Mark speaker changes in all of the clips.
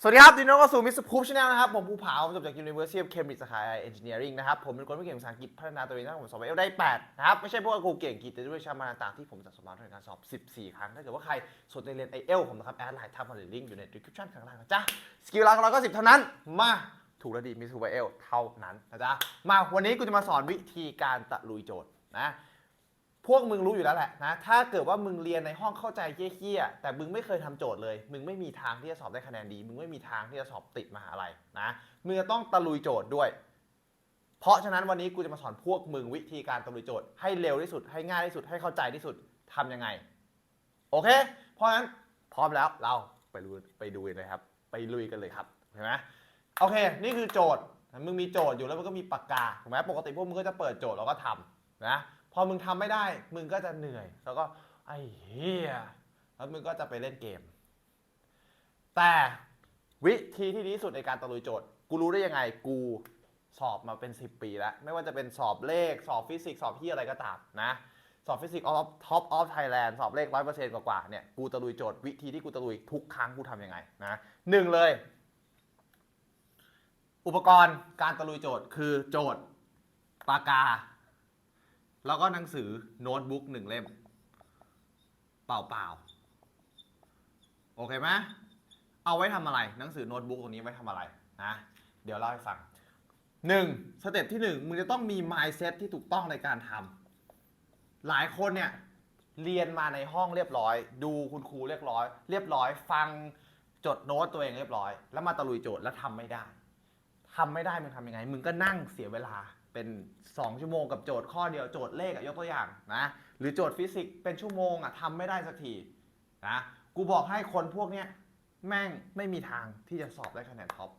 Speaker 1: สวัสดีครับดินโนก็สู่มิสพูฟชาแนลนะครับ ผมภูผาผมจบจาก University of Cambridge สาขา Engineering นะครับ ผมเป็นคนไม่เก่งภาษาอังกฤษพัฒนาตัวเองตั้งแต่ผมสอบเอลได้ 8 นะครับ ไม่ใช่พวกกูเก่งกฤษแต่ด้วยชามาต่างๆที่ผมจะสมมาในการสอบ 14 ครั้ง ถ้าเกิดว่าใครสนใจเรียน i อเอลผมนะครับ แอดไลน์ทับมาเลยลิงก์อยู่ใน description ข้างล่างนะจ๊ะ สกิลหลักเราก็10 เท่านั้นมาถูกและดีมิสทูไบเอลเท่านั้นนะจ๊ะมาวันนี้กูจะมาสอนวิธีการตะลุยโจทย์นะ พวกมึงรู้อยู่แล้วแหละนะ ถ้าเกิดว่ามึงเรียนในห้องเข้าใจเฮี้ยๆแต่มึงไม่เคยทำโจทย์เลย มึงไม่มีทางที่จะสอบได้คะแนนดี มึงไม่มีทางที่จะสอบติดมหาลัยนะ มึงจะต้องตะลุยโจทย์ด้วย เพราะฉะนั้นวันนี้กูจะมาสอนพวกมึงวิธีการตะลุยโจทย์ให้เร็วที่สุด ให้ง่ายที่สุด ให้เข้าใจที่สุดทำยังไง โอเค เพราะฉะนั้นพร้อมแล้วเราไปดูไปดูกันเลยครับ ไปลุยกันเลยครับ เห็นไหมโอเค นี่คือโจทย์ มึงมีโจทย์อยู่แล้วมึงก็มีปากกา ถูกไหมปกติพวกมึงก็จะเปิดโจทย์แล้วก็ทำนะ อมึงทำไม่ได้ มึงก็จะเหนื่อย แล้วก็ไอ้เฮียแล้วมึงก็จะไปเล่นเกม แต่วิธีที่ดีที่สุดในการตะลุยโจทย์ กูรู้ได้ยังไง กูสอบมาเป็น 10 ปีแล้ว ไม่ว่าจะเป็นสอบเลข สอบฟิสิกส์ สอบที่อะไรก็ตามนะ สอบฟิสิกส์ออฟท็อปออฟไทยแลนด์ สอบเลขร้อยเปอร์เซ็นต์กว่าๆเนี่ย กูตะลุยโจทย์ วิธีที่กูตะลุยทุกครั้งกูทำยังไงนะหนึ่งเลย อุปกรณ์การตะลุยโจทย์คือโจทย์ปากกา แล้วก็หนังสือโน้ตบุ๊กหนึ่งเล่ม เปล่าๆโอเคไหมเอาไว้ทำอะไร หนังสือโน้ตบุ๊กตรงนี้ไว้ทำอะไรนะเดี๋ยวเล่าให้ฟังหนึ่งสเต็ปที่หนึ่งมึงจะต้องมี mindset ที่ถูกต้องในการทำหลายคนเนี่ยเรียนมาในห้องเรียบร้อย ดูคุณครูเรียบร้อย เรียบร้อย ฟังจดโน้ตตัวเองเรียบร้อย แล้วมาตะลุยโจทย์แล้วทำไม่ได้ทำไม่ได้มึงทำยังไง มึงก็นั่งเสียเวลา เป็น 2 ชั่วโมงกับโจทย์ข้อเดียวโจทย์เลขอะยกตัวอย่างนะหรือโจทย์ฟิสิกส์เป็นชั่วโมงอะทำไม่ได้สักทีนะกูบอกให้คนพวกเนี้ยแม่งไม่มีทางที่จะสอบได้คะแนนท็อป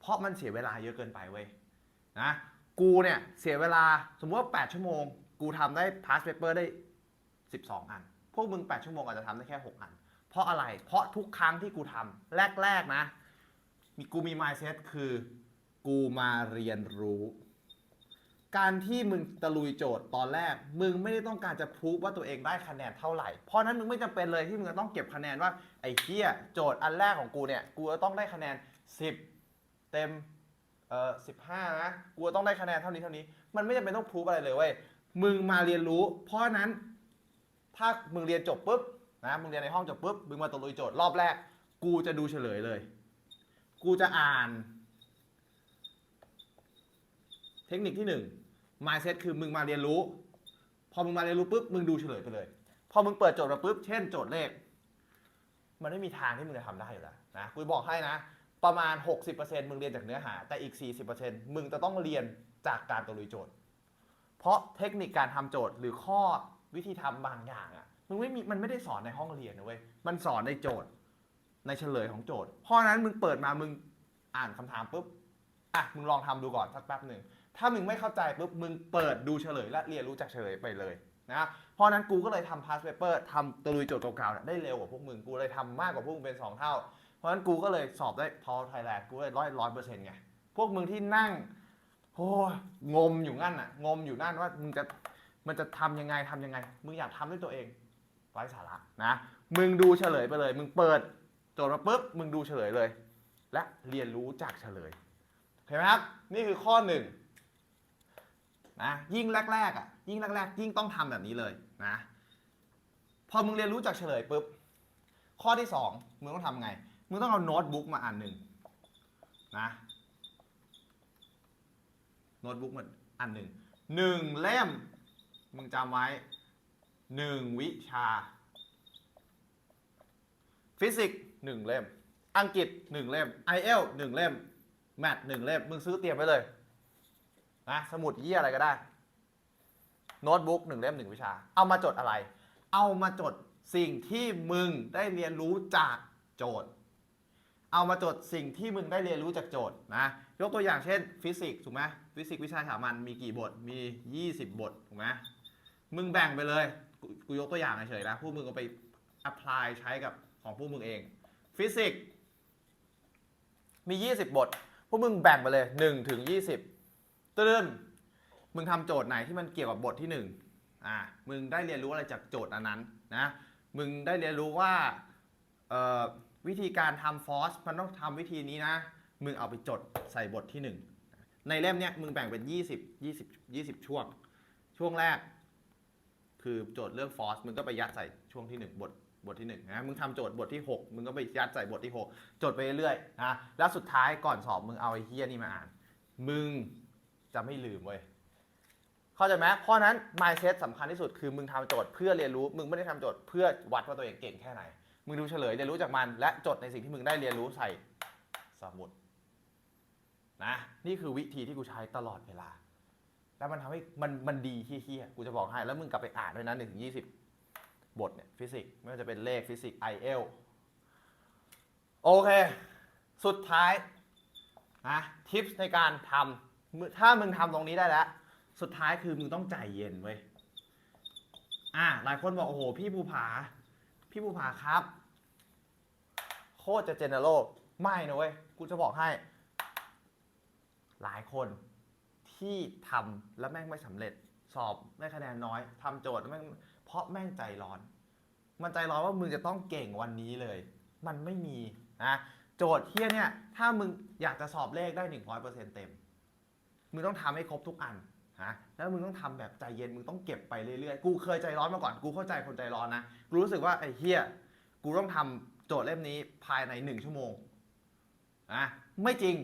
Speaker 1: เพราะมันเสียเวลาเยอะเกินไปเว้ยนะกูเนี่ยเสียเวลาสมมติว่า 8 ชั่วโมง กูทำได้ pass paper ได้ 12 อัน พวกมึง 8 ชั่วโมงอาจจะทำได้แค่ 6 อัน เพราะอะไรเพราะทุกครั้งที่กูทำแรก ๆ นะ มีกูมี mindset คือ กูมาเรียนรู้ การที่มึงตะลุยโจทย์ตอนแรก มึงไม่ได้ต้องการจะพูฟว่าตัวเองได้คะแนนเท่าไหร่ เพราะนั้นมึงไม่จำเป็นเลยที่มึงจะต้องเก็บคะแนนว่าไอ้เหี้ยโจทย์อันแรกของกูเนี่ย กูจะต้องได้คะแนน 10 เต็มเอ่อสิบห้านะ กูจะต้องได้คะแนนเท่านี้เท่านี้ มันไม่จำเป็นต้องพูฟอะไรเลยเว้ย มึงมาเรียนรู้ เพราะนั้นถ้ามึงเรียนจบปุ๊บนะ มึงเรียนในห้องจบปุ๊บ มึงมาตะลุยโจทย์รอบแรก กูจะดูเฉลยเลย กูจะอ่าน เทคนิคที่หนึ่ง mindset คือมึงมาเรียนรู้ พอมึงมาเรียนรู้ปุ๊บมึงดูเฉลยไปเลย พอมึงเปิดโจทย์มาปุ๊บเช่นโจทย์เลข มันไม่มีทางที่มึงจะทำได้อยู่แล้วนะกูบอกให้นะ ประมาณ 60%มึงเรียนจากเนื้อหา แต่อีก 40%มึงจะต้องเรียนจากการตะลุยโจทย์ เพราะเทคนิคการทำโจทย์หรือข้อวิธีทำบางอย่างอะ่ะมึงไม่มีมันไม่ได้สอนในห้องเรียนนะเว้ยมันสอนในโจทย์ ในเฉลยของโจทย์เพราะฉะนั้นมึงเปิดมามึงอ่านคำถามปุ๊บอะมึงลองทำดูก่อนสักแป๊บหนึ่ง ถ้ามึงไม่เข้าใจปุ๊บมึงเปิดดูเฉลยและเรียนรู้จากเฉลยไปเลยนะเพราะนั้นกูก็เลยทำ past paper ทำตะลุยโจทย์เก่าๆได้เร็วกว่าพวกมึงกูเลยทำมากกว่าพวกมึงเป็นสองเท่า เพราะนั้นกูก็เลยสอบได้ทอไทยแลนด์กูเลยร้อยร้อยเปอร์เซ็นต์ไงพวกมึงที่นั่งโอ้ยงมอยู่นั่นน่ะงมอยู่นั่นว่ามึงจะมันจะทำยังไงทำยังไง มึงอยากทำด้วยตัวเองไร้สาระนะมึงดูเฉลยไปเลย มึงเปิดโจทย์มาปุ๊บมึงดูเฉลยเลย และเรียนรู้จากเฉลยเห็นไหมครับนี่คือข้อหนึ่ง นะยิ่งแรกๆอะยิ่งแรกๆ ยิ่งต้องทำแบบนี้เลยนะพอมึงเรียนรู้จากเฉลยปุ๊บข้อที่สองมึงต้องทำไงมึงต้องเอาโน้ตบุ๊กมาอันหนึ่งนะโน้ตบุ๊กมันอันหนึ่งหนึ่งเล่มมึงจำไว้หนึ่งวิชา ฟิสิกส์หนึ่งเล่ม อังกฤษหนึ่งเล่ม i อเอลหนึ่งเล่ม แมทหนึ่งเล่ม มึงซื้อเตรียมไว้เลย นะสมุดยี่อะไรก็ได้ โน้ตบุ๊กหนึ่งเล่มหนึ่งวิชา เอามาจดอะไร เอามาจดสิ่งที่มึงได้เรียนรู้จากโจทย์ เอามาจดสิ่งที่มึงได้เรียนรู้จากโจทย์นะยกตัวอย่างเช่น ฟิสิกส์ถูกไหมฟิสิกส์วิชาสามัญมีกี่บทมี 20 บทถูกไหมมึงแบ่งไปเลยกูยกตัวอย่างเฉยๆนะพวกมึงก็ไป apply ใช้กับของพวกมึงเอง ฟิสิกส์มี 20 บท พวกมึงแบ่งไปเลย1ถึง20 ตื้นมึงทำโจทย์ไหนที่มันเกี่ยวกับบทที่1อ่ามึงได้เรียนรู้อะไรจากโจทย์อันนั้นนะมึงได้เรียนรู้ว่าเอ่อวิธีการทำฟอสมันต้องทำวิธีนี้นะ มึงเอาไปจดใส่บทที่หนึ่งในเล่มเนี้ยมึงแบ่งเป็น 20 20 20 ช่วง ช่วงแรก คือโจทย์เรื่องฟอสมึงก็ไปยัดใส่ช่วงที่หนึ่งบทบทที่หนึ่งนะมึงทำโจทย์บทที่หกมึงก็ไปยัดใส่บทที่หกจดไปเรื่อยๆนะแล้วสุดท้ายก่อนสอบมึงเอาไอ้เฮียนี่มาอ่าน มึง จะไม่ลืมเว้ยเข้าใจไหมเพราะนั้น mindset สำคัญที่สุดคือมึงทำโจทย์เพื่อเรียนรู้ มึงไม่ได้ทำโจทย์เพื่อวัดว่าตัวเองเก่งแค่ไหน มึงดูเฉลยเรียนรู้จากมัน และจดในสิ่งที่มึงได้เรียนรู้ใส่สมุดนะนี่คือวิธีที่กูใช้ตลอดเวลา แล้วมันทำให้มันมันดีเฮี้ยๆกูจะบอกให้แล้วมึงกลับไปอ่านด้วยนะหนึ่งถึงยี่สิบบทเนี่ยฟิสิกส์ไม่ว่าจะเป็นเลขฟิสิกส์ไอเอลโอเค สุดท้ายนะทิปในการทำ มึงถ้ามึงทำตรงนี้ได้แล้ว สุดท้ายคือมึงต้องใจเย็นเว้ยอ่าหลายคนบอกโอ้โห พี่ภูผา พี่ภูผาครับ โคตรจะเจเนอโรไม่นะเว้ย กูจะบอกให้ หลายคนที่ทำแล้วแม่งไม่สำเร็จ สอบได้คะแนนน้อยทำโจทย์แล้วแม่งเพราะแม่งใจร้อน มันใจร้อนว่ามึงจะต้องเก่งวันนี้เลย มันไม่มีนะ โจทย์เที่ยเนี่ย ถ้ามึงอยากจะสอบเลขได้ 100%เต็ม มึงต้องทำให้ครบทุกอันฮะแล้วมึงต้องทำแบบใจเย็นมึงต้องเก็บไปเรื่อยๆ กูเคยใจร้อนมาก่อนกูเข้าใจคนใจร้อนนะกูรู้สึกว่าไอ้เฮียกูต้องทำโจทย์เล่มนี้ภายในหนึ่งชั่วโมงนะไม่จริง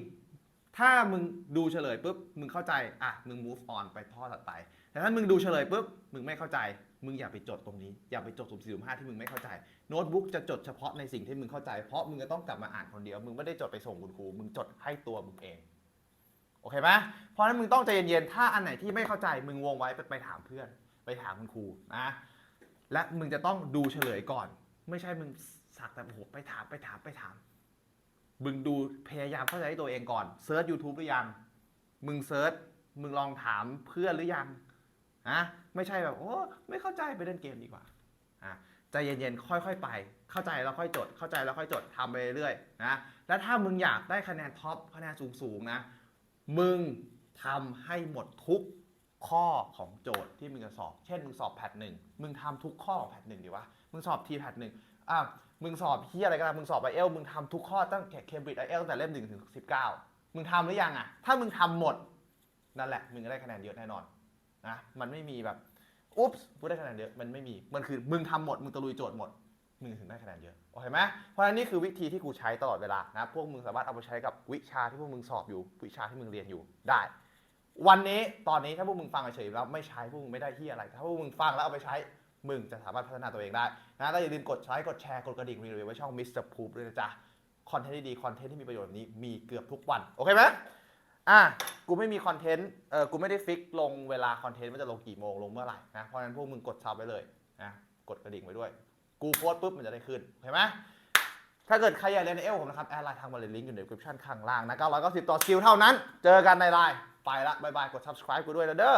Speaker 1: ถ้ามึงดูเฉลยปุ๊บมึงเข้าใจอะมึง move on ไปท่อถัดไปแต่ถ้ามึงดูเฉลยปุ๊บมึงไม่เข้าใจ มึงอย่าไปจดตรงนี้ อย่าไปจดสุ่มสี่สุ่มห้าที่มึงไม่เข้าใจโน้ตบุ๊กจะจดเฉพาะในสิ่งที่มึงเข้าใจเพราะมึงจะต้องกลับมาอ่านคนเดียว มึงไม่ได้จดไปส่งคุณครูมึงจดให้ตัวมึงเอง โอเคไหม เพราะฉะนั้นมึงต้องใจเย็นๆ ถ้าอันไหนที่ไม่เข้าใจมึงวงไว้ไปไปถามเพื่อน ไปถามคุณครูนะ และมึงจะต้องดูเฉลยก่อน ไม่ใช่มึงสักแต่โอ้โหไปถามไปถามไปถาม มึงดูพยายามเข้าใจให้ตัวเองก่อนเซิร์ช YouTube หรือยัง มึงเซิร์ช มึงลองถามเพื่อนหรือยังนะไม่ใช่แบบโอ้ไม่เข้าใจไปเล่นเกมดีกว่าอะใจเย็นๆ ค่อยๆ ไป เข้าใจแล้วค่อยจด เข้าใจแล้วค่อยจดทำไปเรื่อยๆ นะ แล้วถ้ามึงอยากได้คะแนนท็อป คะแนนสูงๆ นะ มึง ทำให้หมดทุกข้อของโจทย์ที่มึงจะสอบ เช่น มึงสอบแพทหนึ่ง มึงทำทุกข้อของแพทหนึ่งดีวะ มึงสอบทีแพทหนึ่งอะมึงสอบเฮียอะไรก็ได้มึงสอบไอเอลมึงทำทุกข้อตั้งแต่เคมบริดจ์ไอเอลตั้งแต่เล่มหนึ่งถึงสิบเก้ามึงทำหรือยังอะ ถ้ามึงทำหมด นั่นแหละ มึงจะได้คะแนนเยอะแน่นอนนะ มันไม่มีแบบ อุ๊บกูได้คะแนนเยอะ มันไม่มี มันคือมึงทำหมด มึงตะลุยโจทย์หมด มึงถึงได้คะแนนเยอะ โอเคไหมเพราะฉะนั้นนี่คือวิธีที่กูใช้ตลอดเวลา นะ พวกมึงสามารถเอาไปใช้กับวิชาที่พวกมึงสอบอยู่ วิชาที่มึงเรียนอยู่ได้ วันนี้ตอนนี้ถ้าพวกมึงฟังเฉยๆแล้วไม่ใช้พวกมึงไม่ได้ที่อะไรถ้าพวกมึงฟังแล้วเอาไปใช้ มึงจะสามารถพัฒนาตัวเองได้นะแล้วอย่าลืมกดไลค์กดแชร์กดกระดิ่งรีวิวไว้ช่อง Mr. Poop ด้วยนะจ๊ะคอนเทนต์ดีคอนเทนต์ที่มีประโยชน์แบบนี้มีเกือบทุกวันโอเคไหมอะกูไม่มีคอนเทนต์เออกูไม่ได้ฟิกลงเวลาคอนเทนต์ว่าจะลงกี่โมงลงเมื่อไหร่นะเพราะฉะนั้นพวกมึงกดซับไว้เลยนะกดกระดิ่งไว้ด้วย กูโพสต์ปุ๊บมันจะได้ขึ้นเห็นไหมถ้าเกิดใครอยากเรียนในเอลผมนะครับแอดไลน์ทางบริลิงก์อยู่ใน description ข้างล่างนะ990ต่อสกิลเท่านั้น เจอกันในไลน์ ไปละบายบายกด subscribe กูด้วยนะเด้อ